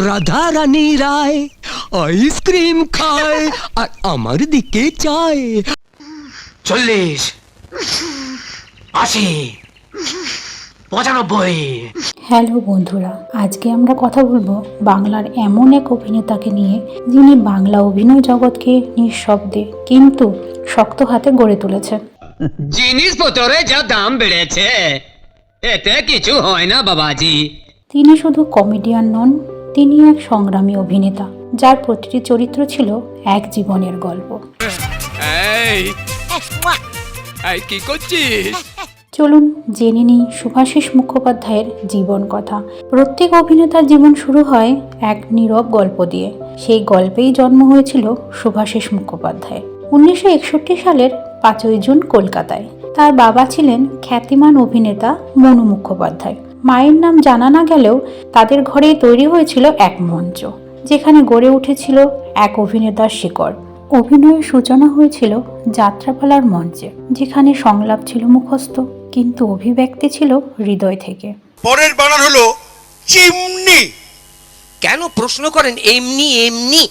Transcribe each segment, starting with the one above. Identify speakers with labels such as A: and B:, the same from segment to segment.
A: রাধা রানী রায় ice cream খায় আর আমার দিকে চায়।
B: চল্লিশ আশি পঁচানব্বই।
C: হ্যালো বন্ধুরা আজকে আমরা কথা বলব বাংলার এমন এক অভিনেতাকে নিয়ে যিনি বাংলা অভিনয় জগৎকে নিঃশব্দে কিন্তু শক্ত হাতে গড়ে তুলেছেন।
A: জিনিসপত্রে যা দাম বেড়েছে এতে কিছু হয় না বাবাজি।
C: তিনি শুধু কমেডিয়ান নন তিনি এক সংগ্রামী অভিনেতা যার প্রতিটি চরিত্র ছিল এক জীবনের গল্প।
D: কি করছিস?
C: চলুন জেনে নিই শুভাশিস মুখোপাধ্যায়ের জীবন কথা। প্রত্যেক অভিনেতার জীবন শুরু হয় এক নীরব গল্প দিয়ে। সেই গল্পেই জন্ম হয়েছিল শুভাশিস মুখোপাধ্যায়। উনিশশো একষট্টি সালের পাঁচই জুন কলকাতায়। তার বাবা ছিলেন খ্যাতিমান অভিনেতা মনু মুখোপাধ্যায়। মায়ের নাম জানা না গেলেও তাদের ঘরেই তৈরি হয়েছিল এক মঞ্চ যেখানে গড়ে উঠেছিল এক অভিনেতার শিকড়। অভিনয়ের সূচনা হয়েছিল যাত্রাপালার মঞ্চে যেখানে সংলাপ ছিল মুখস্থ কিন্তু অভিব্যক্তি ছিল হৃদয় থেকে।
E: পরের বানান হলো চিমনি।
F: কেন প্রশ্ন করেন এমনি এমনি?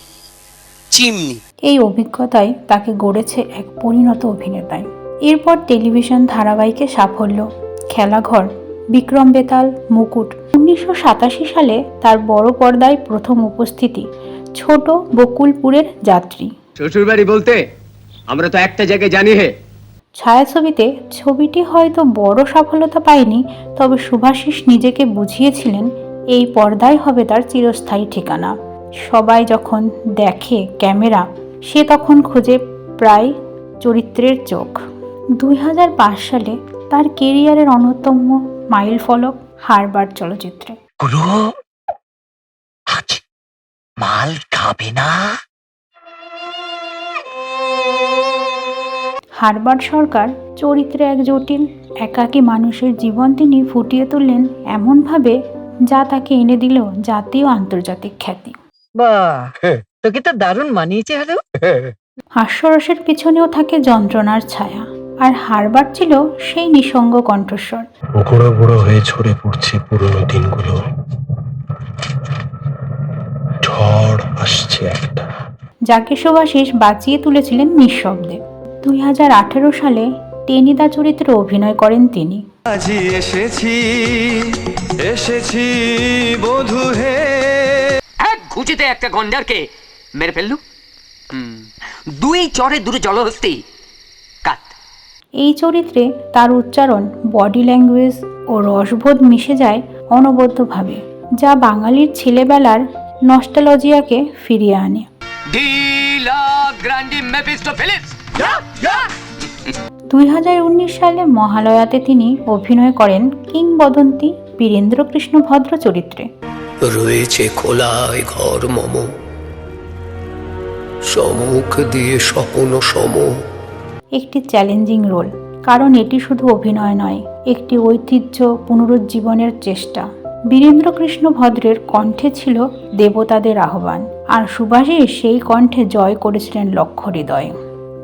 F: চিমনি।
C: এই অভিজ্ঞতায় তাকে গড়েছে এক পরিণত অভিনেতায়। এরপর টেলিভিশন ধারাবাহিকে সাফল্য খেলাঘর বিক্রম বেতাল মুকুট। উনিশশো সাতাশি সালে তার বড় পর্দায় প্রথম উপস্থিতি ছোট বকুলপুরের যাত্রী।
A: শ্বশুর বাড়ি বলতে আমরা তো একটা জায়গায় জানি হে।
C: ছায়াছবিতে ছবিটি হয়তো বড় সফলতা পায়নি তবে সুভাষিস নিজেকে বুঝিয়েছিলেন এই পর্দায় হবে তার চিরস্থায়ী ঠিকানা। সবাই যখন দেখে ক্যামেরা সে তখন খোঁজে প্রায় চরিত্রের চোখ। দুই হাজার পাঁচ সালে তার কেরিয়ারের অন্যতম মাইল ফলক হারবার চলচ্চিত্রে।
B: মাল খাবে না?
C: হারবার্ট সরকার চরিত্রে এক জটিল একাকী মানুষের জীবন তিনি ফুটিয়ে তুললেন এমনভাবে যা তাকে এনে দিল জাতীয় আন্তর্জাতিক খ্যাতি।
G: বাহ! তোকে তো দারুণ মানিয়েছে
C: হাস্যরসের পিছনেও থাকে যন্ত্রণার ছায়া। আর হারবার্ট ছিল সেই নিঃসঙ্গ কণ্ঠস্বর।
H: গুঁড়ো গুঁড়ো হয়ে ঝরে পড়ছে পুরনো দিনগুলো। ঝড় আসছে একটা।
C: যাকে সুভাষিস বাঁচিয়ে তুলেছিলেন নিঃশব্দে। দুই হাজার আঠেরো সালে টেনিদা চরিত্রে অভিনয় করেন তিনি।
I: আজি এসেছি এসেছি বধু হে।
F: এক ঘুচিতে একটা গন্ডারকে মেরে ফেললু। হুম, দুই চরে দূরে জলহস্তি।
C: এই চরিত্রে তার উচ্চারণ বডি ল্যাঙ্গুয়েজ ও রসবোধ মিশে যায় অনবদ্যভাবে যা বাঙালির ছেলেবেলার নস্টালজিয়াকে ফিরিয়ে আনে।
F: দুই হাজার
C: উনিশ সালে মহালয়াতে তিনি অভিনয় করেন কিংবদন্তি বীরেন্দ্রকৃষ্ণ ভদ্র চরিত্রে।
D: রয়েছে খোলায় ঘর মম। সমুখ দিয়ে স্বপ্ন সম
C: একটি চ্যালেঞ্জিং রোল কারণ এটি শুধু অভিনয় নয় একটি ঐতিহ্য পুনরুজ্জীবনের চেষ্টা। বীরেন্দ্রকৃষ্ণ ভদ্রের কণ্ঠে ছিল দেবতাদের আহ্বান আর সুভাষিস সেই কণ্ঠে জয় করেছিলেন লক্ষ্য হৃদয়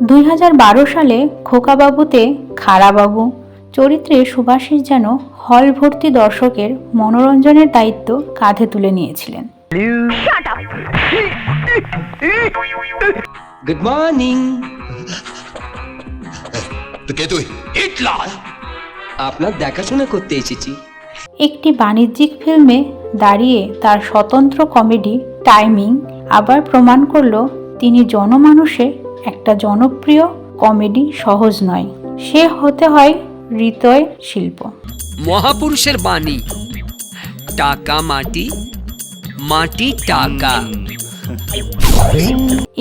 C: দুই হাজার বারো সালে খোকাবাবুতে খারাবাবু চরিত্রে সুভাষিস যেন হল ভর্তি দর্শকের মনোরঞ্জনের দায়িত্ব কাঁধে তুলে নিয়েছিলেন।
A: গুড মর্নিং
E: তো কে তুই?
B: হিটলার!
A: আপনার দেখাশোনা করতে এসেছি।
C: একটি বাণিজ্যিক ফিল্মে দাঁড়িয়ে তার স্বতন্ত্র কমেডি টাইমিং আবার প্রমাণ করল তিনি জনমানুষে একটা জনপ্রিয় কমেডি সহজ নয়। সে হতে হয় হৃদয় শিল্প।
D: মহাপুরুষের বাণী টাকা মাটি মাটি টাকা।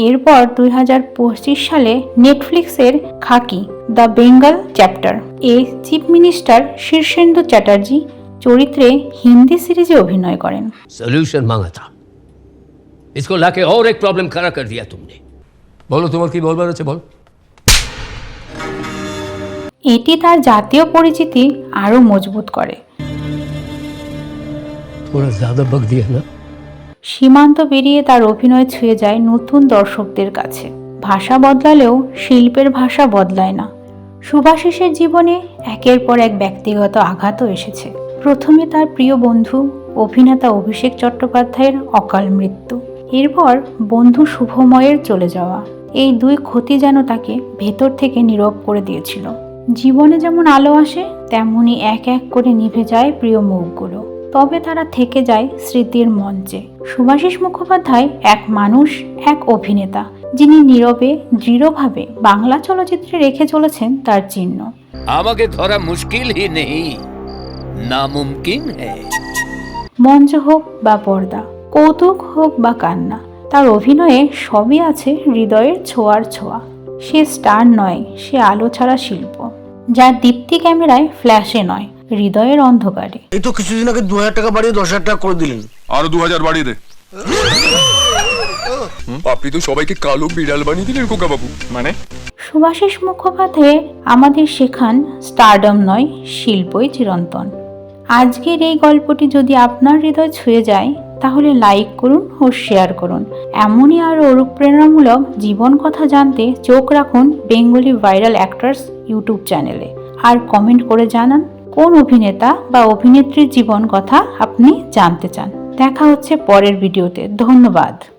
C: এরপর দুই হাজার পঁচিশ সালে নেটফ্লিক্সের খাকি দ্য বেঙ্গল চ্যাপ্টার এ চিফ মিনিস্টার শীর্ষেন্দু চ্যাটার্জি চরিত্রে হিন্দি সিরিজে অভিনয় করেন
J: सोल्यूशन मांगा था इसको लाके और एक प्रॉब्लम खड़ा कर दिया तुमने बोलो তোমার কি বলবার আছে বল
C: এটি তার জাতীয় পরিচিতি আরও মজবুত করে
J: थोड़ा ज्यादा बक दिया ना
C: সীমান্ত পেরিয়ে তার অভিনয় ছুঁয়ে যায় নতুন দর্শকদের কাছে। ভাষা বদলালেও শিল্পের ভাষা বদলায় না। সুভাশিসের জীবনে একের পর এক ব্যক্তিগত আঘাতও এসেছে। প্রথমে তার প্রিয় বন্ধু, অভিনেতা অভিষেক চট্টোপাধ্যায়ের অকাল মৃত্যু। এরপর বন্ধু শুভময়ের চলে যাওয়া। এই দুই ক্ষতি যেন তাকে ভেতর থেকে নীরব করে দিয়েছিল। জীবনে যেমন আলো আসে, তেমনি এক এক করে নিভে যায় প্রিয় মুখগুলো। তবে তারা থেকে যায় স্মৃতির মঞ্চে। সুভাষিস মুখোপাধ্যায় এক মানুষ এক অভিনেতা যিনি নীরবে দৃঢ়ভাবে বাংলা চলচ্চিত্রে রেখে চলেছেন তার চিহ্ন।
D: আমাকে ধরা মুশকিল হি নেই নামুমকিন
C: মঞ্চ হোক বা পর্দা কৌতুক হোক বা কান্না তার অভিনয়ে সবই আছে হৃদয়ের ছোঁয়ার ছোঁয়া। সে স্টার নয় সে আলো ছাড়া শিল্প। যার দীপ্তি ক্যামেরায় ফ্ল্যাশে নয়। হৃদয়ের অন্ধকারে।
A: এই তো কিছুদিন আগে দু হাজার টাকা বাড়িয়ে দশ হাজার টাকা করে দিলেন।
E: আরও দু হাজার বাড়িয়ে দে।
I: আপনি তো সবাইকে কালো বিড়াল বানিয়ে দিলেন কোকা বাবু। মানে?
C: সুভাষিস মুখোপাধ্যায় আমাদের শেখান স্টারডম নয় শিল্পই চিরন্তন। আজকের এই গল্পটি যদি আপনার হৃদয় ছুঁয়ে যায় তাহলে লাইক করুন ও শেয়ার করুন। এমনই আরও অনুপ্রেরণামূলক জীবন কথা জানতে চোখ রাখুন বেঙ্গলি ভাইরাল অ্যাক্টার্স ইউটিউব চ্যানেলে আর কমেন্ট করে জানান কোন অভিনেতা বা অভিনেত্রীর জীবন কথা আপনি জানতে চান। দেখা হচ্ছে পরের ভিডিওতে। ধন্যবাদ।